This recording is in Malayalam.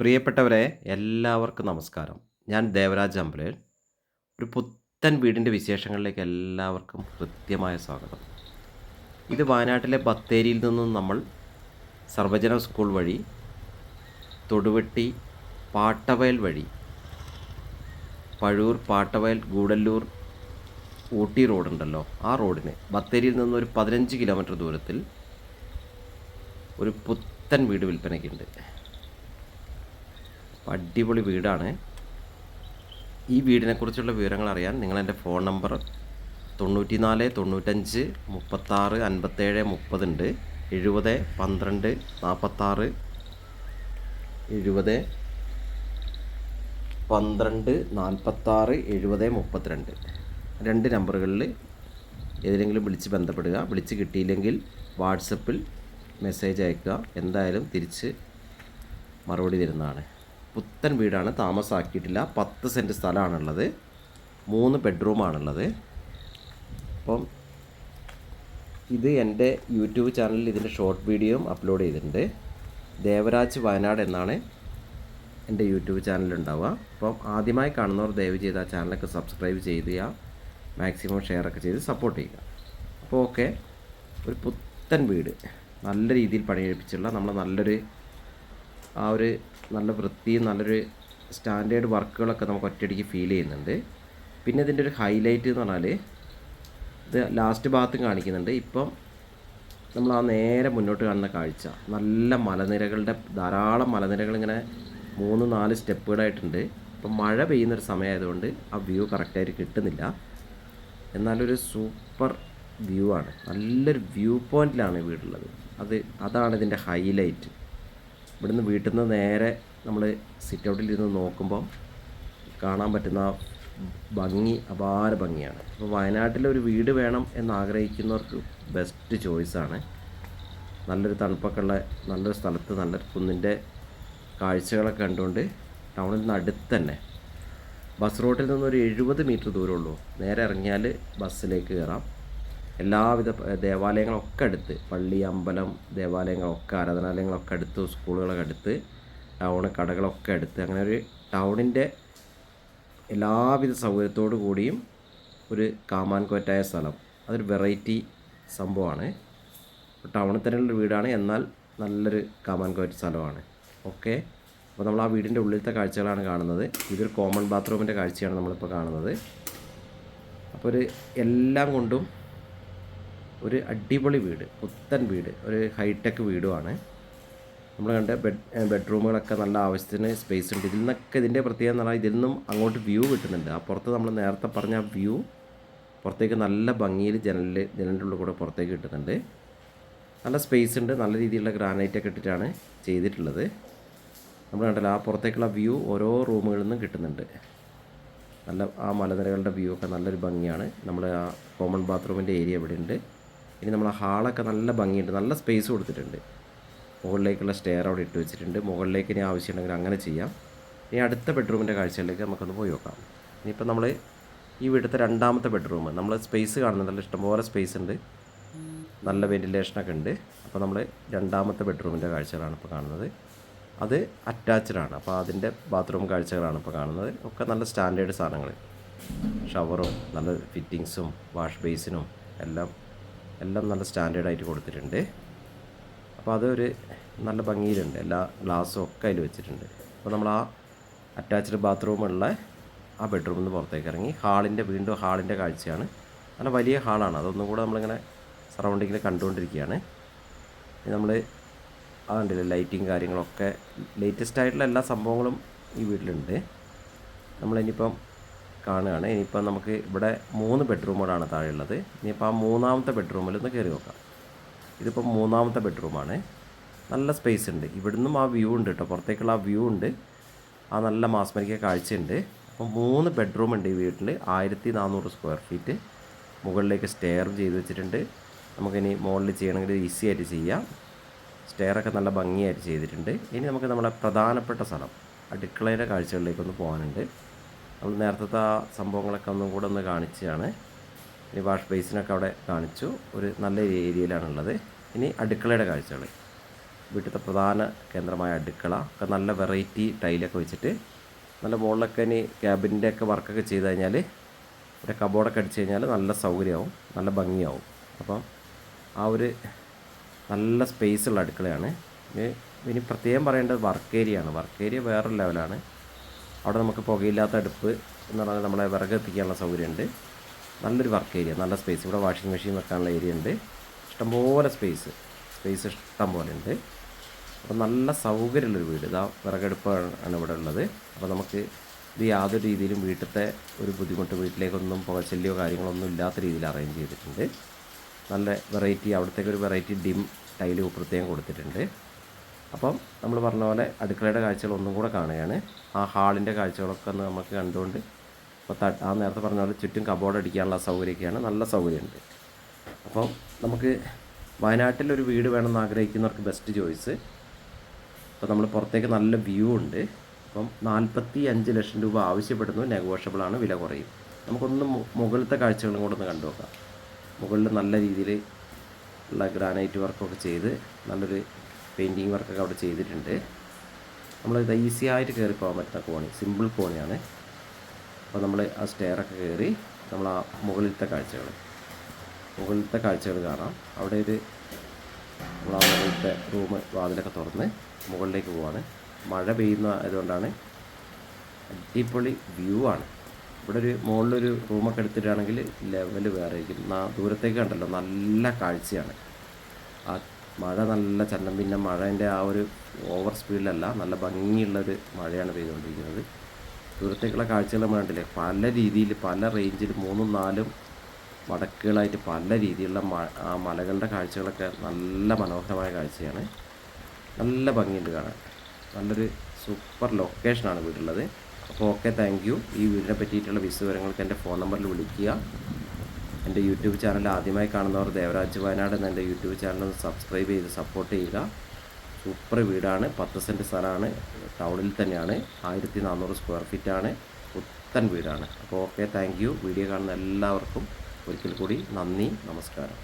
പ്രിയപ്പെട്ടവരെ എല്ലാവർക്കും നമസ്കാരം. ഞാൻ ദേവരാജ് അമ്പലേൽ ഒരു പുത്തൻ വീടിന്റെ വിശേഷങ്ങളിലേക്ക് എല്ലാവർക്കും ഹൃദ്യമായ സ്വാഗതം. ഇത് വയനാട്ടിലെ ബത്തേരിയിൽ നിന്നും നമ്മൾ സർവജന സ്കൂൾ വഴി തൊടുവെട്ടി പാട്ടവയൽ വഴി പഴൂർ പാട്ടവയൽ ഗൂഡല്ലൂർ ഊട്ടി റോഡുണ്ടല്ലോ ആ റോഡിന് ബത്തേരിയിൽ നിന്നൊരു പതിനഞ്ച് കിലോമീറ്റർ ദൂരത്തിൽ ഒരു പുത്തൻ വീട് വിൽപ്പനയ്ക്കുണ്ട്. അടിപൊളി വീടാണ്. ഈ വീടിനെക്കുറിച്ചുള്ള വിവരങ്ങൾ അറിയാൻ നിങ്ങൾ എന്റെ ഫോൺ നമ്പർ തൊണ്ണൂറ്റി നാല് തൊണ്ണൂറ്റഞ്ച് മുപ്പത്താറ് അൻപത്തേഴ് മുപ്പതുണ്ട് എഴുപത് പന്ത്രണ്ട് നാൽപ്പത്താറ് എഴുപത് പന്ത്രണ്ട് നാൽപ്പത്താറ് എഴുപത് മുപ്പത്തിരണ്ട്. രണ്ട് നമ്പറുകളിൽ ഏതെങ്കിലും വിളിച്ച് ബന്ധപ്പെടുക. വിളിച്ച് കിട്ടിയില്ലെങ്കിൽ വാട്സപ്പിൽ മെസ്സേജ് അയക്കുക. എന്തായാലും തിരിച്ച് മറുപടി തരുന്നതാണ്. പുത്തൻ വീടാണ് താമസമാക്കിയിട്ടില്ല പത്ത് സെന്റ് സ്ഥലമാണുള്ളത്. മൂന്ന് ബെഡ്റൂമാണുള്ളത്. അപ്പം ഇത് എന്റെ യൂട്യൂബ് ചാനലിൽ ഇതിന്റെ ഷോർട്ട് വീഡിയോയും അപ്ലോഡ് ചെയ്തിട്ടുണ്ട്. ദേവരാജ് വയനാട് എന്നാണ് എന്റെ യൂട്യൂബ് ചാനലുണ്ടാവുക. അപ്പം ആദ്യമായി കാണുന്നവർ ദയവ് ചെയ്ത് ആ ചാനലൊക്കെ സബ്സ്ക്രൈബ് ചെയ്യുക. മാക്സിമം ഷെയറൊക്കെ ചെയ്ത് സപ്പോർട്ട് ചെയ്യുക. അപ്പോൾ ഓക്കെ. ഒരു പുത്തൻ വീട്. നല്ല രീതിയിൽ പണിയെടുപ്പിച്ചുള്ള നമ്മൾ നല്ലൊരു ആ ഒരു നല്ല വൃത്തിയും നല്ലൊരു സ്റ്റാൻഡേർഡ് വർക്കുകളൊക്കെ നമുക്ക് ഒറ്റയടിക്ക് ഫീൽ ചെയ്യുന്നുണ്ട്. പിന്നെ ഇതിന്റെ ഒരു ഹൈലൈറ്റ് എന്ന് പറഞ്ഞാൽ ഇത് ലാസ്റ്റ് ഭാഗത്തും കാണിക്കുന്നുണ്ട്. ഇപ്പം നമ്മൾ ആ നേരെ മുന്നോട്ട് കാണുന്ന കാഴ്ച. നല്ല മലനിരകളുടെ ധാരാളം മലനിരകൾ ഇങ്ങനെ മൂന്ന് നാല് സ്റ്റെപ്പുകളായിട്ടുണ്ട് ഇപ്പം മഴ പെയ്യുന്നൊരു സമയമായതുകൊണ്ട് ആ വ്യൂ കറക്റ്റായിട്ട് കിട്ടുന്നില്ല. എന്നാലൊരു സൂപ്പർ വ്യൂ ആണ്. നല്ലൊരു വ്യൂ പോയിന്റിലാണ് വീടുള്ളത്. അത് അതാണ് ഇതിന്റെ ഹൈലൈറ്റ് ഇവിടുന്ന് വീട്ടിൽ നിന്ന് നേരെ നമ്മൾ സിറ്റ് ഔട്ടിൽ ഇരുന്ന് നോക്കുമ്പോൾ കാണാൻ പറ്റുന്ന ആ ഭംഗി അപാര ഭംഗിയാണ്. അപ്പോൾ വയനാട്ടിൽ ഒരു വീട് വേണം എന്ന് ആഗ്രഹിക്കുന്നവർക്ക് ബെസ്റ്റ് ചോയ്സാണ് നല്ലൊരു തണുപ്പൊക്കെ ഉള്ള നല്ലൊരു സ്ഥലത്ത് നല്ലൊരു കുന്നിന്റെ കാഴ്ചകളൊക്കെ കണ്ടുകൊണ്ട് ടൗണിൽ നിന്ന് അടുത്ത് തന്നെ ബസ് റൂട്ടിൽ നിന്നൊരു എഴുപത് മീറ്റർ ദൂരമുള്ളൂ. നേരെ ഇറങ്ങിയാൽ ബസ്സിലേക്ക് കയറാം എല്ലാവിധ ദേവാലയങ്ങളൊക്കെ അടുത്ത് പള്ളി അമ്പലം ദേവാലയങ്ങളൊക്കെ ആരാധനാലയങ്ങളൊക്കെ അടുത്ത് സ്കൂളുകളൊക്കെ അടുത്ത് ടൗണ് കടകളൊക്കെ അടുത്ത് അങ്ങനെ ഒരു ടൗണിന്റെ എല്ലാവിധ സൗകര്യത്തോടു കൂടിയും ഒരു കാമാൻകോറ്റായ സ്ഥലം. അതൊരു വെറൈറ്റി സംഭവമാണ്. ടൗണിൽ തന്നെയുള്ള വീടാണ് എന്നാൽ നല്ലൊരു കാമാൻകോറ്റ് സ്ഥലമാണ്. ഓക്കെ? അപ്പോൾ നമ്മൾ ആ വീടിന്റെ ഉള്ളിലത്തെ കാഴ്ചകളാണ് കാണുന്നത്. ഇതൊരു കോമൺ ബാത്റൂമിന്റെ കാഴ്ചയാണ് നമ്മളിപ്പോൾ കാണുന്നത്. അപ്പോൾ ഒരു എല്ലാം കൊണ്ടും ഒരു അടിപൊളി വീട് പുത്തൻ വീട് ഒരു ഹൈടെക് വീടുമാണ്. നമ്മൾ കണ്ട ബെഡ് ബെഡ്റൂമുകളൊക്കെ നല്ല ആവശ്യത്തിന് സ്പേസ് ഉണ്ട്. ഇതിൽ നിന്നൊക്കെ ഇതിന്റെ പ്രത്യേകത എന്ന് പറഞ്ഞാൽ ഇതിൽ നിന്നും അങ്ങോട്ട് വ്യൂ കിട്ടുന്നുണ്ട്. ആ പുറത്ത് നമ്മൾ നേരത്തെ പറഞ്ഞ ആ വ്യൂ പുറത്തേക്ക് നല്ല ഭംഗിയിൽ ജനലിൽ ജനലിന്റെ ഉള്ളിൽ കൂടെ പുറത്തേക്ക് കിട്ടുന്നുണ്ട്. നല്ല സ്പേസ് ഉണ്ട്. നല്ല രീതിയിലുള്ള ഗ്രാനൈറ്റ് ഒക്കെ ഇട്ടിട്ടാണ് ചെയ്തിട്ടുള്ളത്. നമ്മൾ കണ്ടല്ലോ ആ പുറത്തേക്കുള്ള വ്യൂ ഓരോ റൂമുകളിൽ നിന്നും കിട്ടുന്നുണ്ട്. നല്ല ആ മലനിരകളുടെ വ്യൂ ഒക്കെ നല്ലൊരു ഭംഗിയാണ്. നമ്മൾ ആ കോമൺ ബാത്റൂമിന്റെ ഏരിയ ഇവിടെ ഉണ്ട്. ഇനി നമ്മൾ ഹാളൊക്കെ നല്ല ഭംഗിയുണ്ട്. നല്ല സ്പേസ് കൊടുത്തിട്ടുണ്ട്. മുകളിലേക്കുള്ള സ്റ്റെയർ അവിടെ ഇട്ട് വെച്ചിട്ടുണ്ട്. മുകളിലേക്ക് ഇനി ആവശ്യമുണ്ടെങ്കിൽ അങ്ങനെ ചെയ്യാം. ഇനി അടുത്ത ബെഡ്റൂമിന്റെ കാഴ്ചയിലേക്ക് നമുക്കൊന്ന് പോയി നോക്കാം. ഇനിയിപ്പോൾ നമ്മൾ ഈ വീട്ടിലത്തെ രണ്ടാമത്തെ ബെഡ്റൂം നമ്മൾ സ്പേസ് കാണുന്നുണ്ടല്ലോ ഇഷ്ടംപോലെ സ്പേസ് ഉണ്ട്. നല്ല വെന്റിലേഷനൊക്കെ ഉണ്ട്. അപ്പോൾ നമ്മൾ രണ്ടാമത്തെ ബെഡ്റൂമിന്റെ കാഴ്ചകളാണ് ഇപ്പോൾ കാണുന്നത്. അത് അറ്റാച്ച്ഡ് ആണ്. അപ്പോൾ അതിന്റെ ബാത്റൂം കാഴ്ചകളാണ് ഇപ്പോൾ കാണുന്നത്. ഒക്കെ നല്ല സ്റ്റാൻഡേർഡ് സാധനങ്ങൾ ഷവറും നല്ല ഫിറ്റിങ്സും വാഷ് ബേസിനും എല്ലാം എല്ലാം നല്ല സ്റ്റാൻഡേർഡായിട്ട് കൊടുത്തിട്ടുണ്ട്. അപ്പോൾ അതൊരു നല്ല ഭംഗിയിലുണ്ട്. എല്ലാ ഗ്ലാസ്സും ഒക്കെ അതിൽ വെച്ചിട്ടുണ്ട്. അപ്പോൾ നമ്മൾ ആ അറ്റാച്ച്ഡ് ബാത്റൂമുള്ള ആ ബെഡ്റൂമിൽ നിന്ന് പുറത്തേക്ക് ഇറങ്ങി. ഹാളിന്റെ വീണ്ടും ഹാളിന്റെ കാഴ്ചയാണ്. നല്ല വലിയ ഹാളാണ്. അതൊന്നും കൂടെ നമ്മളിങ്ങനെ സറൗണ്ടിങ്ങിൽ കണ്ടുകൊണ്ടിരിക്കുകയാണ്. നമ്മൾ ആ കണ്ടില്ലേ ലൈറ്റിങ് കാര്യങ്ങളൊക്കെ ലേറ്റസ്റ്റ് ആയിട്ടുള്ള എല്ലാ സംഭവങ്ങളും ഈ വീട്ടിലുണ്ട്. നമ്മളിനിയിപ്പം കാണുകയാണ്. ഇനിയിപ്പോൾ നമുക്ക് ഇവിടെ മൂന്ന് ബെഡ്റൂമുകളാണ് താഴെയുള്ളത്. ഇനിയിപ്പോൾ ആ മൂന്നാമത്തെ ബെഡ്റൂമിൽ ഒന്ന് കയറി നോക്കാം. ഇതിപ്പോൾ മൂന്നാമത്തെ ബെഡ്റൂമാണ്. നല്ല സ്പേസ് ഉണ്ട്. ഇവിടുന്നും ആ വ്യൂ ഉണ്ട് കേട്ടോ പുറത്തേക്കുള്ള ആ വ്യൂ ഉണ്ട്. ആ നല്ല മാസ്മരിക കാഴ്ചയുണ്ട്. അപ്പോൾ മൂന്ന് ബെഡ്റൂം ഉണ്ട് ഈ വീട്ടിൽ ആയിരത്തി നാനൂറ് സ്ക്വയർ ഫീറ്റ് മുകളിലേക്ക് സ്റ്റെയർ ചെയ്ത് വെച്ചിട്ടുണ്ട്. നമുക്കിനി മുകളിൽ ചെയ്യണമെങ്കിൽ ഈസി ആയിട്ട് ചെയ്യാം. സ്റ്റെയറൊക്കെ നല്ല ഭംഗിയായിട്ട് ചെയ്തിട്ടുണ്ട്. ഇനി നമുക്ക് നമ്മുടെ പ്രധാനപ്പെട്ട സ്ഥലം അടുക്കളയുടെ കാഴ്ചകളിലേക്കൊന്ന് പോകാനുണ്ട്. നമ്മൾ നേരത്തെ ആ സംഭവങ്ങളൊക്കെ ഒന്നും കൂടെ ഒന്ന് കാണിച്ചതാണ്. ഇനി വാഷ് ബേസിനൊക്കെ അവിടെ കാണിച്ചു. ഒരു നല്ല ഏരിയയിലാണുള്ളത് ഇനി അടുക്കളയുടെ കാഴ്ചകൾ. വീട്ടിലത്തെ പ്രധാന കേന്ദ്രമായ അടുക്കള. ഒക്കെ നല്ല വെറൈറ്റി ടൈലൊക്കെ വെച്ചിട്ട് നല്ല മുകളിലൊക്കെ ഇനി ക്യാബിന്റെ ഒക്കെ വർക്കൊക്കെ ചെയ്ത് കഴിഞ്ഞാൽ ഒരു കബോർഡൊക്കെ അടിച്ച് കഴിഞ്ഞാൽ നല്ല സൗകര്യമാവും. നല്ല ഭംഗിയാവും. അപ്പം ആ ഒരു നല്ല സ്പേസ് ഉള്ള അടുക്കളയാണ്. ഇനി പ്രത്യേകം പറയേണ്ടത് വർക്ക് ഏരിയ ആണ്. വർക്ക് ഏരിയ വേറൊരു ലെവലാണ് അവിടെ നമുക്ക് പുകയില്ലാത്ത അടുപ്പ് എന്ന് പറഞ്ഞാൽ നമ്മളെ വിറക് എത്തിക്കാനുള്ള സൗകര്യമുണ്ട്. നല്ലൊരു വർക്ക് ഏരിയ നല്ല സ്പേസ് ഇവിടെ വാഷിംഗ് മെഷീൻ വെക്കാനുള്ള ഏരിയ ഉണ്ട്. ഇഷ്ടംപോലെ സ്പേസ് സ്പേസ് ഇഷ്ടം പോലെ ഉണ്ട്. അപ്പോൾ നല്ല സൗകര്യമുള്ളൊരു വീട്. ഇതാ വിറകടുപ്പാണ് ഇവിടെ ഉള്ളത്. അപ്പോൾ നമുക്ക് ഇത് യാതൊരു രീതിയിലും വീട്ടിലത്തെ ഒരു ബുദ്ധിമുട്ട് വീട്ടിലേക്കൊന്നും പുകച്ചല്ലിയോ കാര്യങ്ങളൊന്നും ഇല്ലാത്ത രീതിയിൽ അറേഞ്ച് ചെയ്തിട്ടുണ്ട്. നല്ല വെറൈറ്റി അവിടത്തേക്ക് ഒരു വെറൈറ്റി ഡിം ടൈൽ പ്രത്യേകം കൊടുത്തിട്ടുണ്ട്. അപ്പം നമ്മൾ പറഞ്ഞ പോലെ അടുക്കളയുടെ കാഴ്ചകൾ ഒന്നും കൂടെ കാണുകയാണ്. ആ ഹാളിന്റെ കാഴ്ചകളൊക്കെ ഒന്ന് നമുക്ക് കണ്ടുകൊണ്ട് ഇപ്പോൾ ആ നേരത്തെ പറഞ്ഞ പോലെ ചുറ്റും കബോർഡ് അടിക്കാനുള്ള സൗകര്യമൊക്കെയാണ്. നല്ല സൗകര്യമുണ്ട്. അപ്പം നമുക്ക് വയനാട്ടിലൊരു വീട് വേണമെന്ന് ആഗ്രഹിക്കുന്നവർക്ക് ബെസ്റ്റ് ചോയ്സ് അപ്പോൾ നമ്മൾ പുറത്തേക്ക് നല്ല വ്യൂ ഉണ്ട്. അപ്പം നാൽപ്പത്തി അഞ്ച് ലക്ഷം രൂപ ആവശ്യപ്പെടുന്നു. നെഗോഷ്യബിളാണ് വില കുറയും. നമുക്കൊന്ന് മുകളിലത്തെ കാഴ്ചകളും കൂടെ ഒന്ന് കണ്ടു നോക്കാം. മുകളിൽ നല്ല രീതിയിൽ ഉള്ള ഗ്രാനൈറ്റ് വർക്കൊക്കെ ചെയ്ത് നല്ലൊരു പെയിന്റിങ് വർക്കൊക്കെ അവിടെ ചെയ്തിട്ടുണ്ട്. നമ്മൾ ഇത് ഈസി ആയിട്ട് കയറി പോകാൻ പറ്റുന്ന കോണി സിമ്പിൾ കോണിയാണ്. അപ്പോൾ നമ്മൾ ആ സ്റ്റെയറൊക്കെ കയറി നമ്മൾ ആ മുകളിലത്തെ കാഴ്ചകൾ മുകളിലത്തെ കാഴ്ചകൾ കാണാം. അവിടെ ഒരു നമ്മൾ ആ മുകളിലത്തെ റൂം വാതിലൊക്കെ തുറന്ന് മുകളിലേക്ക് പോവാണ്. മഴ പെയ്യുന്ന ആയതുകൊണ്ടാണ് അടിപൊളി വ്യൂ ആണ്. ഇവിടെ ഒരു മുകളിലൊരു റൂമൊക്കെ എടുത്തിട്ടാണെങ്കിൽ ലെവൽ വേറെ ആയിരിക്കും. ദൂരത്തേക്ക് കണ്ടല്ലോ നല്ല കാഴ്ചയാണ്. മഴ നല്ല ചന്നം പിന്നെ മഴേന്റെ ആ ഒരു ഓവർ സ്പീഡിലല്ല നല്ല ഭംഗിയുള്ളൊരു മഴയാണ് പെയ്തുകൊണ്ടിരിക്കുന്നത്. ദൂരത്തേക്കുള്ള കാഴ്ചകൾ നമ്മൾ കണ്ടില്ലേ? പല രീതിയിൽ പല റേഞ്ചിൽ മൂന്നും നാലും വടക്കുകളായിട്ട് പല രീതിയിലുള്ള ആ മലകളുടെ കാഴ്ചകളൊക്കെ നല്ല മനോഹരമായ കാഴ്ചയാണ്. നല്ല ഭംഗിയുണ്ട് കാണാൻ. നല്ലൊരു സൂപ്പർ ലൊക്കേഷനാണ് വീട്ടിലുള്ളത് അപ്പോൾ ഓക്കെ താങ്ക് യു. ഈ വീടിനെ പറ്റിയിട്ടുള്ള വിശദവിവരങ്ങൾക്ക് എന്റെ ഫോൺ നമ്പറിൽ വിളിക്കുക. എന്റെ യൂട്യൂബ് ചാനൽ ആദ്യമായി കാണുന്നവർ ദേവരാജ് വയനാട് എന്ന എന്റെ യൂട്യൂബ് ചാനൽ സബ്സ്ക്രൈബ് ചെയ്ത് സപ്പോർട്ട് ചെയ്യുക. സൂപ്പർ വീടാണ്. പത്ത് സെന്റ് സ്ഥലമാണ്. ടൗണിൽ തന്നെയാണ്. ആയിരത്തി നാനൂറ് സ്ക്വയർ ഫീറ്റാണ് പുത്തൻ വീടാണ്. അപ്പോൾ ഓക്കെ താങ്ക് വീഡിയോ കാണുന്ന എല്ലാവർക്കും ഒരിക്കൽ കൂടി നന്ദി നമസ്കാരം.